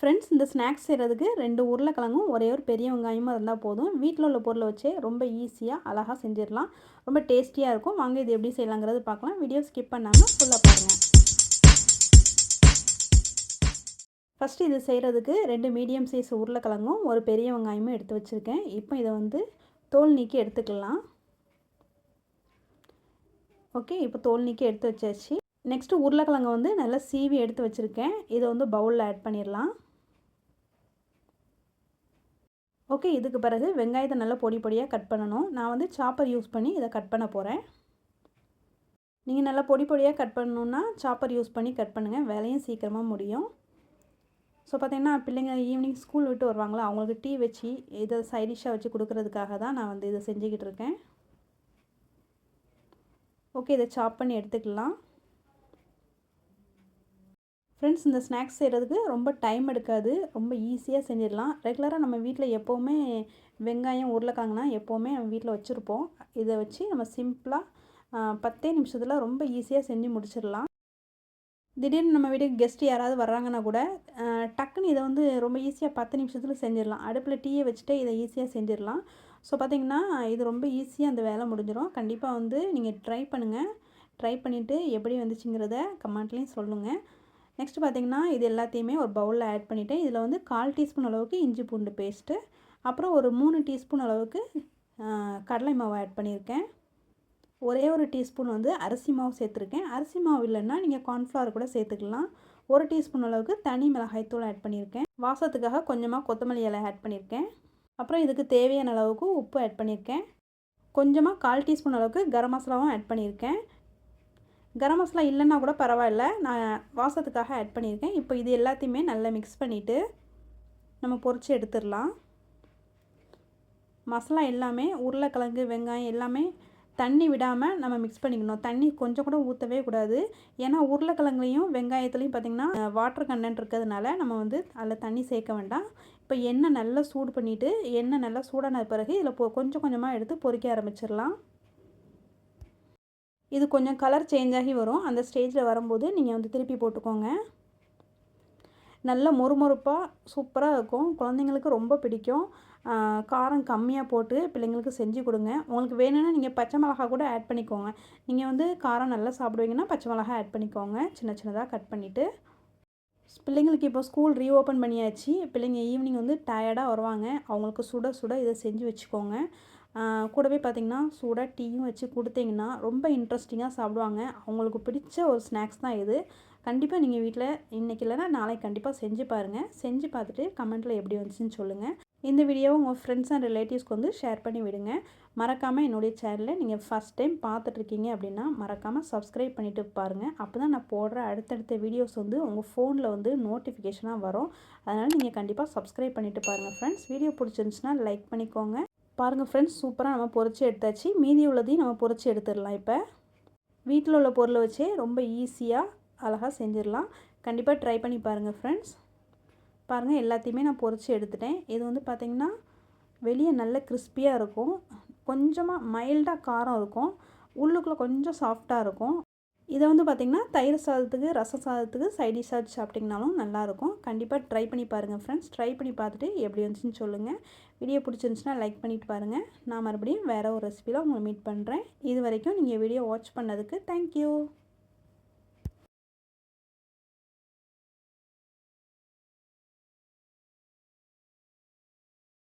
Friends இந்த snacks செய்கிறதுக்கு ரெண்டு உருளைக்கிழங்கும் ஒரே ஒரு பெரிய வெங்காயமாக இருந்தால் போதும். வீட்டில் உள்ள பொருளை வச்சே ரொம்ப ஈஸியாக அழகாக செஞ்சிடலாம். ரொம்ப டேஸ்டியாக இருக்கும். வாங்க இது எப்படி செய்யலாங்கிறது பார்க்கலாம். வீடியோ ஸ்கிப் பண்ணாமல் ஃபுல்லாக பாருங்கள் ஃபஸ்ட்டு இது செய்கிறதுக்கு ரெண்டு மீடியம் சைஸ் உருளைக்கிழங்கும் ஒரு பெரிய வெங்காயமும் எடுத்து வச்சுருக்கேன். இப்போ இதை வந்து தோல் நீக்கி எடுத்துக்கலாம். ஓகே இப்போ தோல் நீக்கி எடுத்து வச்சாச்சு. நெக்ஸ்ட்டு உருளைக்கிழங்கு வந்து நல்லா சீவி எடுத்து வச்சுருக்கேன். இதை வந்து பவுலில் ஆட் பண்ணிடலாம். ஓகே இதுக்கு பிறகு வெங்காயத்தை நல்லா பொடி பொடியாக கட் பண்ணணும். நான் வந்து சாப்பர் யூஸ் பண்ணி இதை கட் பண்ண போகிறேன் நீங்கள் நல்லா பொடி பொடியாக கட் பண்ணணுன்னா சாப்பர் யூஸ் பண்ணி கட் பண்ணுங்கள் வேலையும் சீக்கிரமாக முடியும். ஸோ பார்த்திங்கன்னா பிள்ளைங்க ஈவினிங் ஸ்கூல் விட்டு வருவாங்களா? அவங்களுக்கு டீ வச்சு இதை சைடிஷாக வச்சு கொடுக்கறதுக்காக தான் நான் வந்து இதை செஞ்சுக்கிட்டு இருக்கேன். ஓகே இதை சாப் பண்ணி எடுத்துக்கலாம். ஃப்ரெண்ட்ஸ் இந்த ஸ்நாக்ஸ் செய்கிறதுக்கு ரொம்ப டைம் எடுக்காது. ரொம்ப ஈஸியாக செஞ்சிடலாம். ரெகுலராக நம்ம வீட்டில் எப்போவுமே வெங்காயம் உருளைக்கிழங்குனா எப்போவுமே நம்ம வீட்டில் வச்சுருப்போம். இதை வச்சு நம்ம சிம்பிளாக பத்தே நிமிஷத்தில் ரொம்ப ஈஸியாக செஞ்சு முடிச்சிடலாம். திடீர்னு நம்ம வீட்டுக்கு கெஸ்ட் யாராவது வர்றாங்கன்னா கூட டக்குன்னு இதை வந்து ரொம்ப ஈஸியாக பத்து நிமிஷத்தில் செஞ்சிடலாம். அடுப்பில் டீயை வச்சுட்டு இதை ஈஸியாக செஞ்சிடலாம். ஸோ பார்த்திங்கன்னா இது ரொம்ப ஈஸியாக அந்த வேலை முடிஞ்சிடும். கண்டிப்பாக வந்து நீங்கள் ட்ரை பண்ணுங்கள் ட்ரை பண்ணிவிட்டு எப்படி வந்துச்சுங்கிறத கமெண்ட்லேயும் சொல்லுங்கள் நெக்ஸ்ட் பார்த்திங்கன்னா இது எல்லாத்தையுமே ஒரு பவுலில் ஆட் பண்ணிவிட்டேன் இதில் வந்து கால் டீஸ்பூன் அளவுக்கு இஞ்சி பூண்டு பேஸ்ட்டு அப்புறம் ஒரு மூணு டீஸ்பூன் அளவுக்கு கடலை மாவு ஆட் பண்ணியிருக்கேன். ஒரே ஒரு டீஸ்பூன் வந்து அரிசி மாவு சேர்த்துருக்கேன். அரிசி மாவு இல்லைன்னா நீங்கள் கார்ன்ஃப்ளவர் கூட சேர்த்துக்கலாம். ஒரு டீஸ்பூன் அளவுக்கு தனி மிளகாய்த்தூள் ஆட் பண்ணியிருக்கேன். வாசத்துக்காக கொஞ்சமாக கொத்தமல்லி இலை ஆட் பண்ணியிருக்கேன். அப்புறம் இதுக்கு தேவையான அளவுக்கு உப்பு ஆட் பண்ணியிருக்கேன். கொஞ்சமாக கால் டீஸ்பூன் அளவுக்கு கரம் மசாலாவும் ஆட் பண்ணியிருக்கேன். கரம் மசாலா இல்லைன்னா கூட பரவாயில்ல. நான் வாசத்துக்காக ஆட் பண்ணியிருக்கேன். இப்போ இது எல்லாத்தையுமே நல்லா மிக்ஸ் பண்ணிவிட்டு நம்ம பொறிச்சு எடுத்துடலாம். மசாலா எல்லாமே உருளைக்கிழங்கு வெங்காயம் எல்லாமே தண்ணி விடாமல் நம்ம மிக்ஸ் பண்ணிக்கணும். தண்ணி கொஞ்சம் கூட ஊற்றவே கூடாது. ஏன்னா உருளைக்கிழங்குலையும் வெங்காயத்துலேயும் பார்த்திங்கன்னா வாட்டர் கண்டென்ட் இருக்கிறதுனால நம்ம வந்து அதில் தண்ணி சேர்க்க வேண்டாம். இப்போ எண்ணெய் நல்லா சூடு பண்ணிவிட்டு எண்ணெய் நல்லா சூடான பிறகு இதில் பொ கொஞ்சம் கொஞ்சமாக எடுத்து பொறிக்க ஆரம்பிச்சிடலாம். இது கொஞ்சம் கலர் சேஞ்ச் ஆகி வரும். அந்த ஸ்டேஜில் வரும்போது நீங்கள் வந்து திருப்பி போட்டுக்கோங்க. நல்ல மொறுமொறுப்பாக சூப்பராக இருக்கும். குழந்தைங்களுக்கு ரொம்ப பிடிக்கும். காரம் கம்மியாக போட்டு பிள்ளைங்களுக்கு செஞ்சு கொடுங்க. உங்களுக்கு வேணும்னா நீங்கள் பச்சை மிளகா கூட ஆட் பண்ணிக்கோங்க. நீங்கள் வந்து காரம் நல்லா சாப்பிடுவீங்கன்னா பச்சை மிளகா ஆட் பண்ணிக்கோங்க. சின்ன சின்னதாக கட் பண்ணிவிட்டு பிள்ளைங்களுக்கு இப்போ ஸ்கூல் ரீஓப்பன் பண்ணியாச்சு. பிள்ளைங்க ஈவினிங் வந்து டயர்டாக வருவாங்க. அவங்களுக்கு சுட சுட இதை செஞ்சு வச்சுக்கோங்க. கூடவே பார்த்திங்கன்னா சூடாக டீயும் வச்சு கொடுத்தீங்கன்னா ரொம்ப இன்ட்ரெஸ்டிங்காக சாப்பிடுவாங்க. அவங்களுக்கு பிடிச்ச ஒரு ஸ்நாக்ஸ் தான் இது. கண்டிப்பாக நீங்கள் வீட்டில் இன்றைக்கி இல்லைனா நாளைக்கு கண்டிப்பாக செஞ்சு பாருங்கள் செஞ்சு பார்த்துட்டு கமெண்ட்டில் எப்படி வந்துச்சுன்னு சொல்லுங்கள் இந்த வீடியோவை உங்கள் ஃப்ரெண்ட்ஸ் அண்ட் ரிலேட்டிவ்ஸ்க்கு வந்து ஷேர் பண்ணி விடுங்க. மறக்காமல் என்னுடைய சேனலில் நீங்கள் ஃபஸ்ட் டைம் பார்த்துட்ருக்கீங்க அப்படின்னா மறக்காமல் சப்ஸ்கிரைப் பண்ணிவிட்டு பாருங்கள் அப்போ தான் நான் போடுற அடுத்தடுத்த வீடியோஸ் வந்து உங்கள் ஃபோனில் வந்து நோட்டிஃபிகேஷனாக வரும். அதனால் நீங்கள் கண்டிப்பாக சப்ஸ்கிரைப் பண்ணிவிட்டு பாருங்கள் ஃப்ரெண்ட்ஸ் வீடியோ பிடிச்சிருந்துச்சுன்னா லைக் பண்ணிக்கோங்க. பாருங்கள் ஃப்ரெண்ட்ஸ் சூப்பராக நம்ம பொறிச்சு எடுத்தாச்சு. மீதி உள்ளதையும் நம்ம பொறிச்சு எடுத்துடலாம் இப்போ. வீட்டில் உள்ள பொருளை வச்சே ரொம்ப ஈஸியாக அழகாக செஞ்சிடலாம். கண்டிப்பாக ட்ரை பண்ணி பாருங்கள் ஃப்ரெண்ட்ஸ் பாருங்கள் எல்லாத்தையுமே நான் பொறிச்சு எடுத்துட்டேன். இது வந்து பார்த்திங்கன்னா வெளியே நல்ல கிறிஸ்பியாக இருக்கும். கொஞ்சமாக மைல்டாக காரம் இருக்கும். உள்ளுக்குள்ளே கொஞ்சம் சாஃப்டாக இருக்கும். இதை வந்து பார்த்திங்கன்னா தயிர் சாதத்துக்கு ரச சாதத்துக்கு சைடிஷ் சாதம் சாப்பிட்டிங்கனாலும் நல்லாயிருக்கும் கண்டிப்பாக ட்ரை பண்ணி பாருங்கள் ஃப்ரெண்ட்ஸ் ட்ரை பண்ணி பார்த்துட்டு எப்படி வந்துச்சுன்னு சொல்லுங்கள் வீடியோ பிடிச்சிருந்துச்சுன்னா லைக் பண்ணிவிட்டு பாருங்கள் நான் மறுபடியும் வேறு ஒரு ரெசிபியில் உங்களை மீட் பண்ணுறேன் இது வரைக்கும் நீங்கள் வீடியோ வாட்ச் பண்ணதுக்கு தேங்க்யூ